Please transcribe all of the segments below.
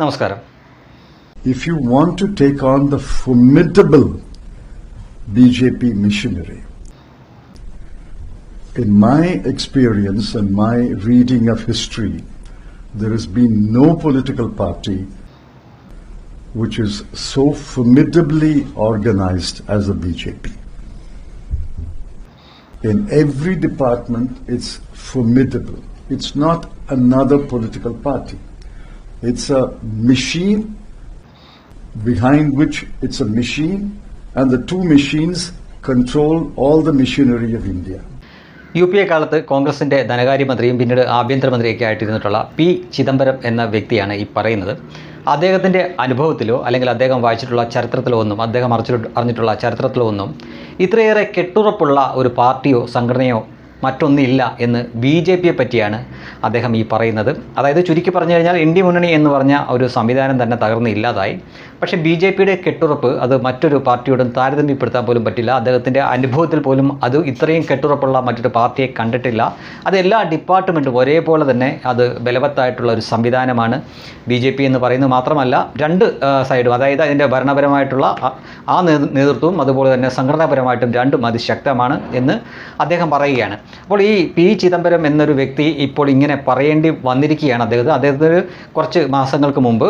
നമസ്കാരം if you want to take on the formidable BJP machinery, in my experience and my reading of history, there has been no political party which is so formidably organized as the BJP. In every department, it's formidable. It's not another political party. It's a machine behind which it's a machine, and the two machines control all the machinery of India. U P A കാലത്ത് കോൺഗ്രസിന്റെ ധനകാര്യമന്ത്രിയും പിന്നീട് ആഭ്യന്തരമന്ത്രിയൊക്കെ ആയിട്ടിരുന്നിട്ടുള്ള P Chidambaram എന്ന വ്യക്തിയാണ് ഈ പറയുന്നത് അദ്ദേഹത്തിന്റെ അനുഭവത്തിലോ അല്ലെങ്കിൽ അദ്ദേഹം വായിച്ചിട്ടുള്ള ചരിത്രത്തിലോ ഒന്നും അദ്ദേഹം അറിഞ്ഞിട്ട് അറിഞ്ഞിട്ടുള്ള ചരിത്രത്തിലോ ഒന്നും ഇത്രയേറെ കെട്ടുറപ്പുള്ള ഒരു പാർട്ടിയോ സംഘടനയോ മറ്റൊന്നില്ല എന്ന് ബി ജെ പിയെ പറ്റിയാണ് അദ്ദേഹം ഈ പറയുന്നത്. അതായത് ചുരുക്കി പറഞ്ഞു കഴിഞ്ഞാൽ ഇന്ത്യ മുന്നണി എന്ന് പറഞ്ഞ ഒരു സംവിധാനം തന്നെ തകർന്ന് ഇല്ലാതായി. പക്ഷേ ബി ജെ പിയുടെ കെട്ടുറപ്പ് അത് മറ്റൊരു പാർട്ടിയോടും താരതമ്യപ്പെടുത്താൻ പോലും പറ്റില്ല. അദ്ദേഹത്തിന്റെ അനുഭവത്തിൽ പോലും അത് ഇത്രയും കെട്ടുറപ്പുള്ള മറ്റൊരു പാർട്ടിയെ കണ്ടിട്ടില്ല. അത് എല്ലാ ഡിപ്പാർട്ട്മെന്റും ഒരേപോലെ തന്നെ അത് ബലവത്തായിട്ടുള്ള ഒരു സംവിധാനമാണ് ബി ജെ പി എന്ന് പറയുന്നത് മാത്രമല്ല രണ്ട് സൈഡും അതായത് അതിന്റെ ഭരണപരമായിട്ടുള്ള ആ- നേതൃത്വവും അതുപോലെ തന്നെ സംഘടനാപരമായിട്ടും രണ്ടും അതിശക്തമാണ് എന്ന് അദ്ദേഹം പറയുകയാണ്. അപ്പോൾ ഈ പി ചിദംബരം എന്നൊരു വ്യക്തി ഇപ്പോൾ ഇങ്ങനെ പറയേണ്ടി വന്നിരിക്കുകയാണ് അദ്ദേഹത്തിന് അദ്ദേഹത്തിന് കുറച്ച് മാസങ്ങൾക്ക് മുമ്പ്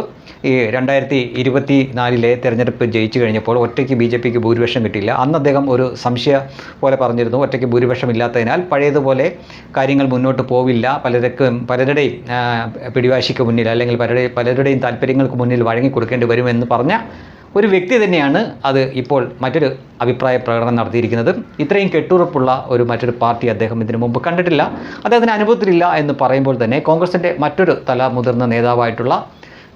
ഈ രണ്ടായിരത്തി ഇരുപത്തി നാലിലെ തെരഞ്ഞെടുപ്പ് ജയിച്ചു കഴിഞ്ഞപ്പോൾ ഒറ്റയ്ക്ക് ബി ജെ പിക്ക് ഭൂരിപക്ഷം കിട്ടിയില്ല. അന്ന് അദ്ദേഹം ഒരു സംശയ പോലെ പറഞ്ഞിരുന്നു ഒറ്റയ്ക്ക് ഭൂരിപക്ഷം ഇല്ലാത്തതിനാൽ പഴയതുപോലെ കാര്യങ്ങൾ മുന്നോട്ട് പോവില്ല. പലർക്കും പലരുടെയും പിടിവാശിക്ക് മുന്നിൽ അല്ലെങ്കിൽ പലരുടെ പലരുടെയും താല്പര്യങ്ങൾക്ക് മുന്നിൽ വഴങ്ങി കൊടുക്കേണ്ടി വരുമെന്ന് പറഞ്ഞ ഒരു വ്യക്തി തന്നെയാണ് അത് ഇപ്പോൾ മറ്റൊരു അഭിപ്രായ പ്രകടനം നടത്തിയിരിക്കുന്നത്. ഇത്രയും കെട്ടുറപ്പുള്ള ഒരു മറ്റൊരു പാർട്ടി അദ്ദേഹം ഇതിനു മുമ്പ് കണ്ടിട്ടില്ല. അദ്ദേഹത്തിന് അനുഭവത്തിലില്ല എന്ന് പറയുമ്പോൾ തന്നെ കോൺഗ്രസിന്റെ മറ്റൊരു തല മുതിർന്ന നേതാവായിട്ടുള്ള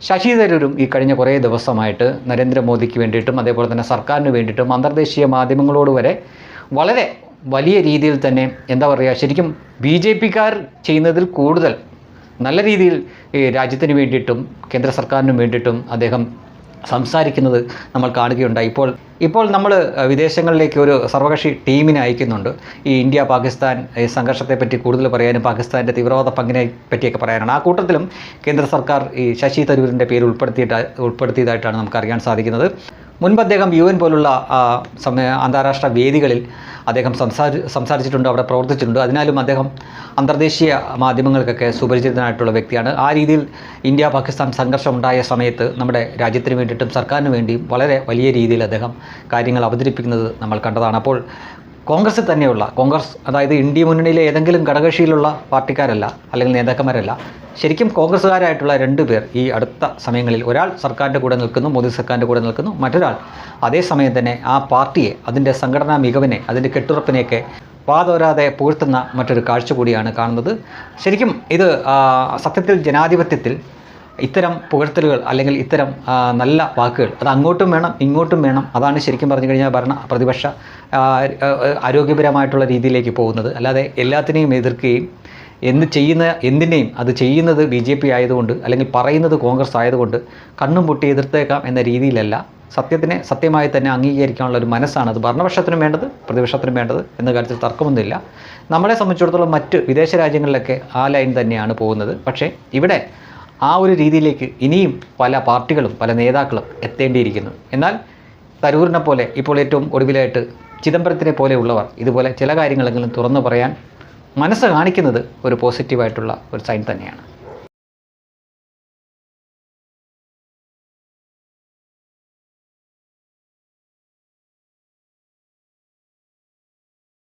ശശി തരൂരും ഈ കഴിഞ്ഞ കുറേ ദിവസമായിട്ട് നരേന്ദ്രമോദിക്ക് വേണ്ടിയിട്ടും അതേപോലെ തന്നെ സർക്കാരിന് വേണ്ടിയിട്ടും അന്തർദേശീയ മാധ്യമങ്ങളോട് വരെ വളരെ വലിയ രീതിയിൽ തന്നെ എന്താ പറയുക ശരിക്കും ബി ജെ പിക്കാർ ചെയ്യുന്നതിൽ കൂടുതൽ നല്ല രീതിയിൽ രാജ്യത്തിന് വേണ്ടിയിട്ടും കേന്ദ്ര സർക്കാരിനും വേണ്ടിയിട്ടും അദ്ദേഹം സംസാരിക്കുന്നത് നമ്മൾ കാണുകയുണ്ടായി. ഇപ്പോൾ ഇപ്പോൾ നമ്മൾ വിദേശങ്ങളിലേക്ക് ഒരു സർവകക്ഷി ടീമിനെ അയക്കുന്നുണ്ട്. ഈ ഇന്ത്യ പാകിസ്ഥാൻ ഈ സംഘർഷത്തെപ്പറ്റി കൂടുതൽ പറയാനും പാകിസ്ഥാന്റെ തീവ്രവാദ പങ്കിനെ പറ്റിയൊക്കെ പറയാനാണ്. ആ കൂട്ടത്തിലും കേന്ദ്ര സർക്കാർ ഈ ശശി തരൂരിന്റെ പേര് ഉൾപ്പെടുത്തിയിട്ട് ഉൾപ്പെടുത്തിയതായിട്ടാണ് നമുക്ക് അറിയാൻ സാധിക്കുന്നത്. മുൻപ് അദ്ദേഹം യു എൻ പോലുള്ള സമയ അന്താരാഷ്ട്ര വേദികളിൽ അദ്ദേഹം സംസാരി സംസാരിച്ചിട്ടുണ്ട് അവിടെ പ്രവർത്തിച്ചിട്ടുണ്ട്. അതിനാലും അദ്ദേഹം അന്തർദേശീയ മാധ്യമങ്ങൾക്കൊക്കെ സുപരിചിതനായിട്ടുള്ള വ്യക്തിയാണ്. ആ രീതിയിൽ ഇന്ത്യ പാകിസ്ഥാൻ സംഘർഷം ഉണ്ടായ സമയത്ത് നമ്മുടെ രാജ്യത്തിന് വേണ്ടിയിട്ടും സർക്കാരിന് വേണ്ടിയും വളരെ വലിയ രീതിയിൽ അദ്ദേഹം കാര്യങ്ങൾ അവതരിപ്പിക്കുന്നത് നമ്മൾ കണ്ടതാണ്. അപ്പോൾ കോൺഗ്രസ്സിൽ തന്നെയുള്ള കോൺഗ്രസ് അതായത് ഇന്ത്യ മുന്നണിയിലെ ഏതെങ്കിലും ഘടകകക്ഷിയിലുള്ള പാർട്ടിക്കാരല്ല അല്ലെങ്കിൽ നേതാക്കന്മാരല്ല ശരിക്കും കോൺഗ്രസ്സുകാരായിട്ടുള്ള രണ്ട് പേർ ഈ അടുത്ത സമയങ്ങളിൽ ഒരാൾ സർക്കാരിന്റെ കൂടെ നിൽക്കുന്നു മോദി സർക്കാരിന്റെ കൂടെ നിൽക്കുന്നു മറ്റൊരാൾ അതേസമയം തന്നെ ആ പാർട്ടിയെ അതിന്റെ സംഘടനാ മികവിനെ അതിന്റെ കെട്ടുറപ്പിനെയൊക്കെ വാതോരാതെ പുകഴ്ത്തുന്ന മറ്റൊരു കാഴ്ച കൂടിയാണ് കാണുന്നത്. ശരിക്കും ഇത് സത്യത്തിൽ ജനാധിപത്യത്തിൽ ഇത്തരം പുകഴ്ത്തലുകൾ അല്ലെങ്കിൽ ഇത്തരം നല്ല വാക്കുകൾ അത് അങ്ങോട്ടും വേണം ഇങ്ങോട്ടും വേണം. അതാണ് ശരിക്കും പറഞ്ഞു കഴിഞ്ഞാൽ ഭരണ പ്രതിപക്ഷ ആരോഗ്യപരമായിട്ടുള്ള രീതിയിലേക്ക് പോകുന്നത്. അല്ലാതെ എല്ലാത്തിനെയും എതിർക്കുകയും എന്ത് ചെയ്യുന്ന എന്തിനേയും അത് ചെയ്യുന്നത് ബി ജെ പി ആയതുകൊണ്ട് അല്ലെങ്കിൽ പറയുന്നത് കോൺഗ്രസ് ആയതുകൊണ്ട് കണ്ണും പൊട്ടി എതിർത്തേക്കാം എന്ന രീതിയിലല്ല. സത്യത്തിനെ സത്യമായി തന്നെ അംഗീകരിക്കാനുള്ള ഒരു മനസ്സാണ് അത്. ഭരണപക്ഷത്തിനും വേണ്ടത് പ്രതിപക്ഷത്തിനും വേണ്ടത് എന്ന കാര്യത്തിൽ തർക്കമൊന്നുമില്ല. നമ്മളെ സംബന്ധിച്ചിടത്തോളം മറ്റ് വിദേശ രാജ്യങ്ങളിലൊക്കെ ആ ലൈൻ തന്നെയാണ് പോകുന്നത്. പക്ഷേ ഇവിടെ ആ ഒരു രീതിയിലേക്ക് ഇനിയും പല പാർട്ടികളും പല നേതാക്കളും എത്തേണ്ടിയിരിക്കുന്നു. എന്നാൽ തരൂരിനെ പോലെ ഇപ്പോൾ ഏറ്റവും ഒടുവിലായിട്ട് ചിദംബരത്തിനെ പോലെയുള്ളവർ ഇതുപോലെ ചില കാര്യങ്ങളെങ്കിലും തുറന്നു പറയാൻ മനസ്സ് കാണിക്കുന്നത് ഒരു പോസിറ്റീവായിട്ടുള്ള ഒരു സൈൻ തന്നെയാണ്.